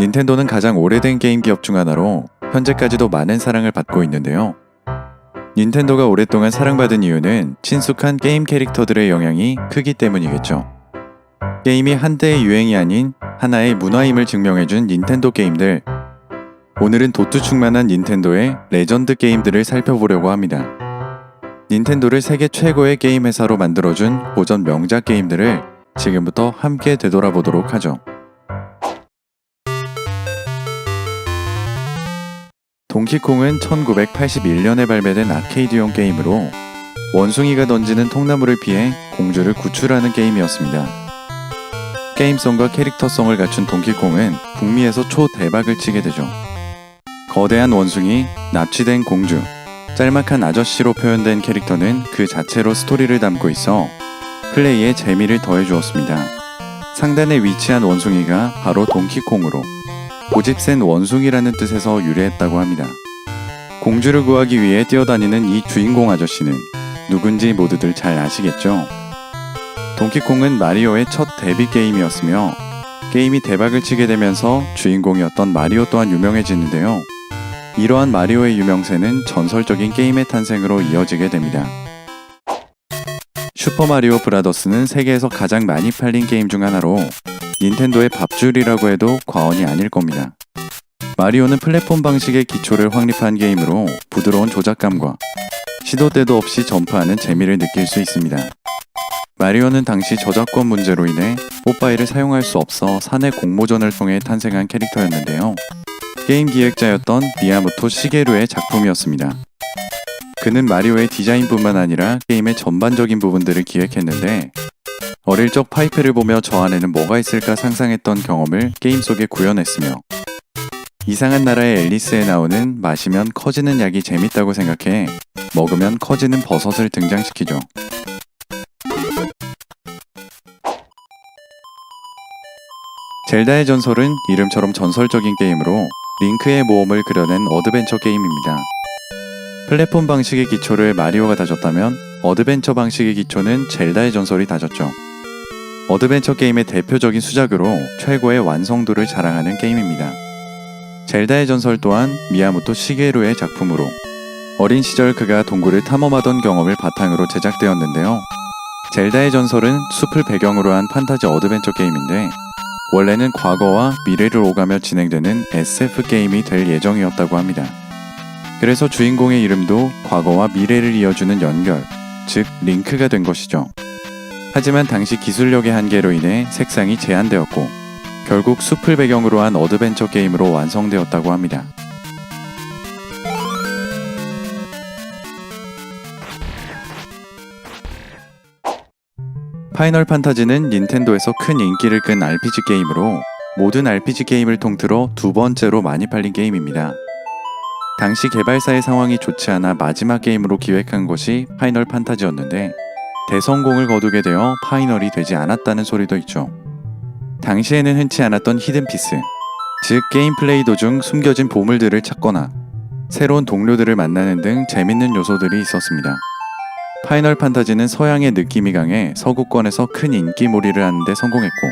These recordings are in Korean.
닌텐도는 가장 오래된 게임 기업 중 하나로 현재까지도 많은 사랑을 받고 있는데요. 닌텐도가 오랫동안 사랑받은 이유는 친숙한 게임 캐릭터들의 영향이 크기 때문이겠죠. 게임이 한때의 유행이 아닌 하나의 문화임을 증명해준 닌텐도 게임들. 오늘은 도투충만한 닌텐도의 레전드 게임들을 살펴보려고 합니다. 닌텐도를 세계 최고의 게임 회사로 만들어준 고전 명작 게임들을 지금부터 함께 되돌아보도록 하죠. 동키콩은 1981년에 발매된 아케이드용 게임으로 원숭이가 던지는 통나무를 피해 공주를 구출하는 게임이었습니다. 게임성과 캐릭터성을 갖춘 동키콩은 북미에서 초대박을 치게 되죠. 거대한 원숭이, 납치된 공주, 짤막한 아저씨로 표현된 캐릭터는 그 자체로 스토리를 담고 있어 플레이에 재미를 더해주었습니다. 상단에 위치한 원숭이가 바로 동키콩으로 고집 센 원숭이라는 뜻에서 유래했다고 합니다. 공주를 구하기 위해 뛰어다니는 이 주인공 아저씨는 누군지 모두들 잘 아시겠죠? 동키콩은 마리오의 첫 데뷔 게임이었으며 게임이 대박을 치게 되면서 주인공이었던 마리오 또한 유명해지는데요. 이러한 마리오의 유명세는 전설적인 게임의 탄생으로 이어지게 됩니다. 슈퍼마리오 브라더스는 세계에서 가장 많이 팔린 게임 중 하나로 닌텐도의 밥줄이라고 해도 과언이 아닐 겁니다. 마리오는 플랫폼 방식의 기초를 확립한 게임으로 부드러운 조작감과 시도 때도 없이 점프하는 재미를 느낄 수 있습니다. 마리오는 당시 저작권 문제로 인해 뽀빠이를 사용할 수 없어 사내 공모전을 통해 탄생한 캐릭터였는데요. 게임 기획자였던 미야모토 시게루의 작품이었습니다. 그는 마리오의 디자인뿐만 아니라 게임의 전반적인 부분들을 기획했는데 어릴 적 파이프를 보며 저 안에는 뭐가 있을까 상상했던 경험을 게임 속에 구현했으며 이상한 나라의 앨리스에 나오는 마시면 커지는 약이 재밌다고 생각해 먹으면 커지는 버섯을 등장시키죠. 젤다의 전설은 이름처럼 전설적인 게임으로 링크의 모험을 그려낸 어드벤처 게임입니다. 플랫폼 방식의 기초를 마리오가 다졌다면 어드벤처 방식의 기초는 젤다의 전설이 다졌죠. 어드벤처 게임의 대표적인 수작으로 최고의 완성도를 자랑하는 게임입니다. 젤다의 전설 또한 미야모토 시게루의 작품으로 어린 시절 그가 동굴을 탐험하던 경험을 바탕으로 제작되었는데요. 젤다의 전설은 숲을 배경으로 한 판타지 어드벤처 게임인데 원래는 과거와 미래를 오가며 진행되는 SF 게임이 될 예정이었다고 합니다. 그래서 주인공의 이름도 과거와 미래를 이어주는 연결, 즉 링크가 된 것이죠. 하지만 당시 기술력의 한계로 인해 색상이 제한되었고 결국 숲을 배경으로 한 어드벤처 게임으로 완성되었다고 합니다. 파이널 판타지는 닌텐도에서 큰 인기를 끈 RPG 게임으로 모든 RPG 게임을 통틀어 두 번째로 많이 팔린 게임입니다. 당시 개발사의 상황이 좋지 않아 마지막 게임으로 기획한 것이 파이널 판타지였는데 대성공을 거두게 되어 파이널이 되지 않았다는 소리도 있죠. 당시에는 흔치 않았던 히든피스, 즉 게임 플레이 도중 숨겨진 보물들을 찾거나 새로운 동료들을 만나는 등 재밌는 요소들이 있었습니다. 파이널 판타지는 서양의 느낌이 강해 서구권에서 큰 인기몰이를 하는데 성공했고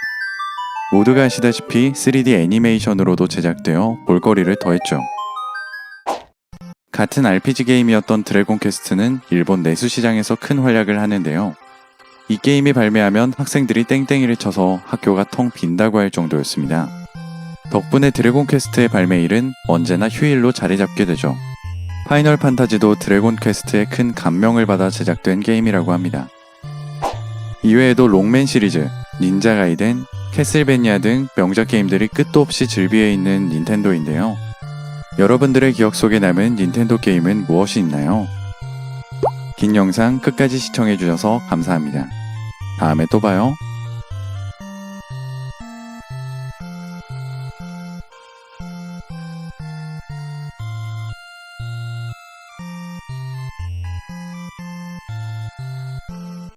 모두가 아시다시피 3D 애니메이션으로도 제작되어 볼거리를 더했죠. 같은 RPG 게임이었던 드래곤 퀘스트는 일본 내수 시장에서 큰 활약을 하는데요. 이 게임이 발매하면 학생들이 땡땡이를 쳐서 학교가 텅 빈다고 할 정도였습니다. 덕분에 드래곤 퀘스트의 발매일은 언제나 휴일로 자리 잡게 되죠. 파이널 판타지도 드래곤 퀘스트에 큰 감명을 받아 제작된 게임이라고 합니다. 이외에도 롱맨 시리즈, 닌자 가이덴, 캐슬베니아 등 명작 게임들이 끝도 없이 즐비해 있는 닌텐도인데요. 여러분들의 기억 속에 남은 닌텐도 게임은 무엇이 있나요? 긴 영상 끝까지 시청해주셔서 감사합니다. 다음에 또 봐요.